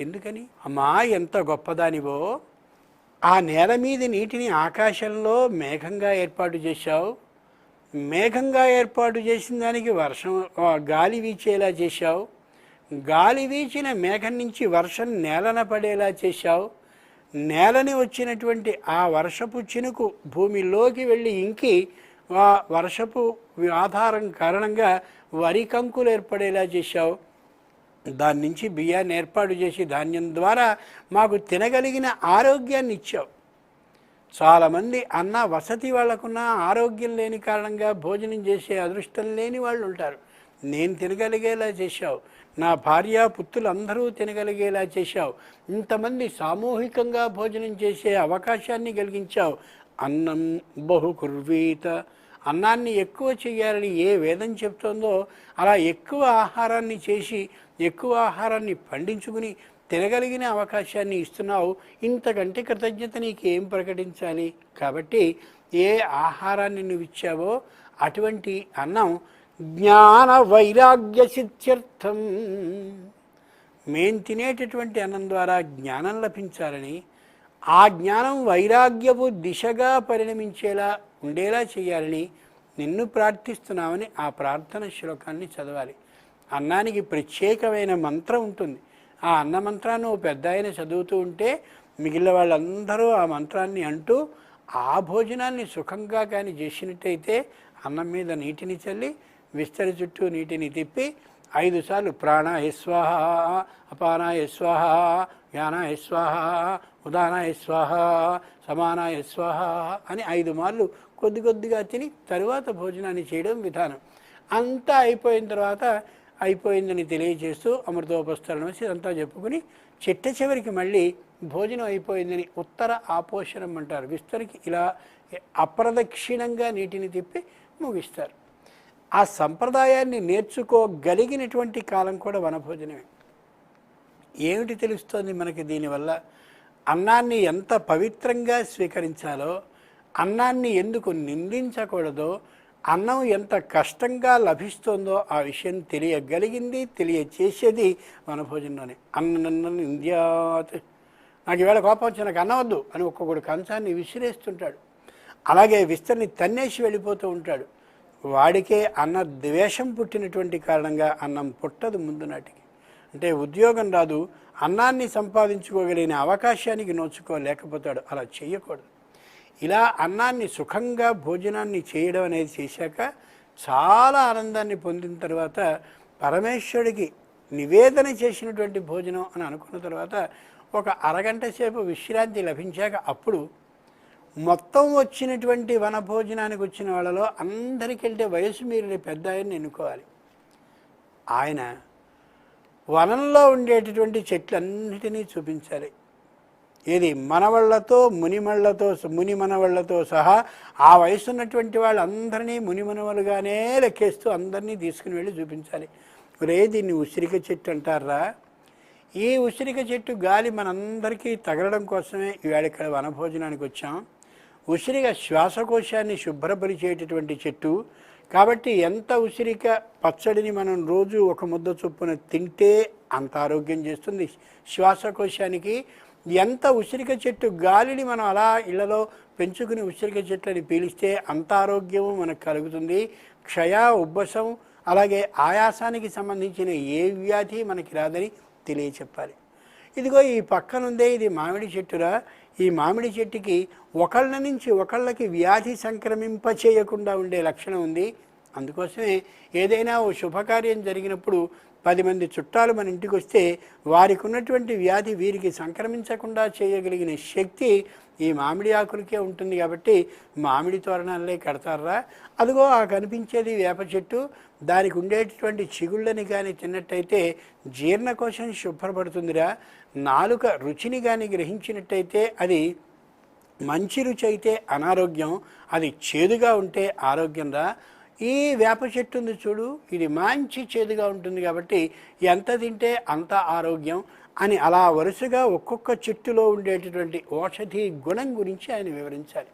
ఎందుకని? అమ్మా ఎంత గొప్పదానివో. ఆ నేల మీద నీటిని ఆకాశంలో మేఘంగా ఏర్పాటు చేశావు. మేఘంగా ఏర్పాటు చేసిన దానికి వర్షం గాలి వీచేలా చేశావు. గాలి వీచిన మేఘం నుంచి వర్షం నేలన పడేలా చేశావు. నేలని వచ్చినటువంటి ఆ వర్షపు చినుకు భూమిలోకి వెళ్ళి ఇంకి ఆ వర్షపు ఆధారం కారణంగా వరి కంకులు ఏర్పడేలా చేశావు. దాని నుంచి బియ్యాన్ని ఏర్పాటు చేసి ధాన్యం ద్వారా మాకు తినగలిగిన ఆరోగ్యాన్ని ఇచ్చావు. చాలామంది అన్న వసతి వాళ్ళకున్న ఆరోగ్యం లేని కారణంగా భోజనం చేసే అదృష్టం లేని వాళ్ళు ఉంటారు. నేను తినగలిగేలా చేశావు. నా భార్య పుత్రులు అందరూ తినగలిగేలా చేశావు. ఇంతమంది సామూహికంగా భోజనం చేసే అవకాశాన్ని కలిగించావు. అన్నం బహు కుర్వీత. అన్నాన్ని ఎక్కువ చేయాలని ఏ వేదం చెప్తోందో అలా ఎక్కువ ఆహారాన్ని చేసి ఎక్కువ ఆహారాన్ని పండించుకుని తినగలిగిన అవకాశాన్ని ఇస్తున్నావు. ఇంతకంటే కృతజ్ఞత నీకేం ప్రకటించాలి? కాబట్టి ఏ ఆహారాన్ని నువ్వు ఇచ్చావో అటువంటి అన్నం జ్ఞాన వైరాగ్య సిద్ధ్యర్థం. మేం తినేటటువంటి అన్నం ద్వారా జ్ఞానం లభించాలని ఆ జ్ఞానం వైరాగ్యపు దిశగా పరిణమించేలా ఉండేలా చేయాలని నిన్ను ప్రార్థిస్తున్నామని ఆ ప్రార్థన శ్లోకాన్ని చదవాలి. అన్నానికి ప్రత్యేకమైన మంత్రం ఉంటుంది. ఆ అన్న మంత్రాన్ని ఓ పెద్ద ఆయన చదువుతూ ఉంటే మిగిలిన వాళ్ళందరూ ఆ మంత్రాన్ని అంటూ ఆ భోజనాన్ని సుఖంగా కానీ చేసినట్టయితే అన్నం మీద నీటిని చల్లి విస్తరి చుట్టూ నీటిని తిప్పి ఐదు సార్లు ప్రాణాయ స్వాహ అపానాయ స్వాహ జ్ఞానాయ స్వాహ ఉదానాయ స్వాహ సమానాయ స్వాహ అని ఐదు మార్లు కొద్ది కొద్దిగా తిని తరువాత భోజనాన్ని చేయడం విధానం. అంతా అయిపోయిన తర్వాత అయిపోయిందని తెలియజేస్తూ అమృతోపస్తరణం వచ్చి అంతా చెప్పుకుని చిట్ట చివరికి మళ్ళీ భోజనం అయిపోయిందని ఉత్తర ఆపోషణం అంటారు. విస్తరికి ఇలా అప్రదక్షిణంగా నీటిని తిప్పి ముగిస్తారు. ఆ సంప్రదాయాన్ని నేర్చుకోగలిగినటువంటి కాలం కూడా వనభోజనమే. ఏమిటి తెలుస్తోంది మనకి దీనివల్ల? అన్నాన్ని ఎంత పవిత్రంగా స్వీకరించాలో అన్నాన్ని ఎందుకు నిందించకూడదో అన్నం ఎంత కష్టంగా లభిస్తుందో ఆ విషయం తెలియగలిగింది తెలియచేసేది మన భోజనంలోనే. అన్న ఇంద్యాత్ నాకు ఈవేళ కోపం వచ్చి నాకు అన్నం వద్దు అని ఒక్కొక్కడు కంచాన్ని విసిరేస్తుంటాడు. అలాగే విస్తరిని తన్నేసి వెళ్ళిపోతూ ఉంటాడు. వాడికే అన్న ద్వేషం పుట్టినటువంటి కారణంగా అన్నం పుట్టదు ముందు నాటికి. అంటే ఉద్యోగం రాదు అన్నాన్ని సంపాదించుకోగలిగిన అవకాశానికి నోచుకోలేకపోతాడు. అలా చేయకూడదు ఇలా అన్నాన్ని సుఖంగా భోజనాన్ని చేయడం అనేది చేశాక చాలా ఆనందాన్ని పొందిన తర్వాత పరమేశ్వరుడికి నివేదన చేసినటువంటి భోజనం అని అనుకున్న తర్వాత ఒక అరగంట సేపు విశ్రాంతి లభించాక అప్పుడు మొత్తం వచ్చినటువంటి వనభోజనానికి వచ్చిన వాళ్ళలో అందరికంటే వయసు మీరిన పెద్ద ఆయన్ని ఎన్నుకోవాలి. ఆయన వనంలో ఉండేటటువంటి చెట్లన్నిటినీ చూపించాలి. ఏది మనవళ్ళతో మునిమళ్ళతో ముని మనవళ్ళతో సహా ఆ వయసు ఉన్నటువంటి వాళ్ళందరినీ మునిమనవలుగానే లెక్కేస్తూ అందరినీ తీసుకుని వెళ్ళి చూపించాలి. రే దీన్ని ఉసిరిక చెట్టు అంటారా? ఈ ఉసిరిక చెట్టు గాలి మనందరికీ తగలడం కోసమే ఈవేళ ఇక్కడ వనభోజనానికి వచ్చాం. ఉసిరిక శ్వాసకోశాన్ని శుభ్రపరిచేటటువంటి చెట్టు. కాబట్టి ఎంత ఉసిరిక పచ్చడిని మనం రోజు ఒక ముద్ద చొప్పున తింటే అంత ఆరోగ్యం చేస్తుంది. శ్వాసకోశానికి ఎంత ఉసిరిక చెట్టు గాలిని మనం అలా ఇళ్ళలో పెంచుకుని ఉసిరిక చెట్లని పీలిస్తే అంత ఆరోగ్యము మనకు కలుగుతుంది. క్షయ ఉబ్బసం అలాగే ఆయాసానికి సంబంధించిన ఏ వ్యాధి మనకి రాదని తెలియచెప్పాలి. ఇదిగో ఈ పక్కనుందే ఇది మామిడి చెట్టురా ఈ మామిడి చెట్టుకి ఒకళ్ళ నుంచి ఒకళ్ళకి వ్యాధి సంక్రమింప చేయకుండా ఉండే లక్షణం ఉంది. అందుకోసమే ఏదైనా ఓ శుభకార్యం జరిగినప్పుడు పది మంది చుట్టాలు మన ఇంటికి వస్తే వారికి ఉన్నటువంటి వ్యాధి వీరికి సంక్రమించకుండా చేయగలిగిన శక్తి ఈ మామిడి ఆకులకే ఉంటుంది కాబట్టి మామిడి తోరణాలే కడతారా? అదిగో ఆ కనిపించేది వేప చెట్టు. దానికి ఉండేటటువంటి చిగుళ్ళని కానీ తిన్నట్టయితే జీర్ణకోశం శుభ్రపడుతుందిరా. నాలుక రుచిని కానీ గ్రహించినట్టయితే అది మంచి రుచి అయితే అనారోగ్యం. అది చేదుగా ఉంటే ఆరోగ్యం రా ఈ వేప చెట్టు ఉంది చూడు ఇది మంచి చేదుగా ఉంటుంది కాబట్టి ఎంత తింటే అంత ఆరోగ్యం అని అలా వరుసగా ఒక్కొక్క చెట్టులో ఉండేటటువంటి ఔషధి గుణం గురించి ఆయన వివరించాలి.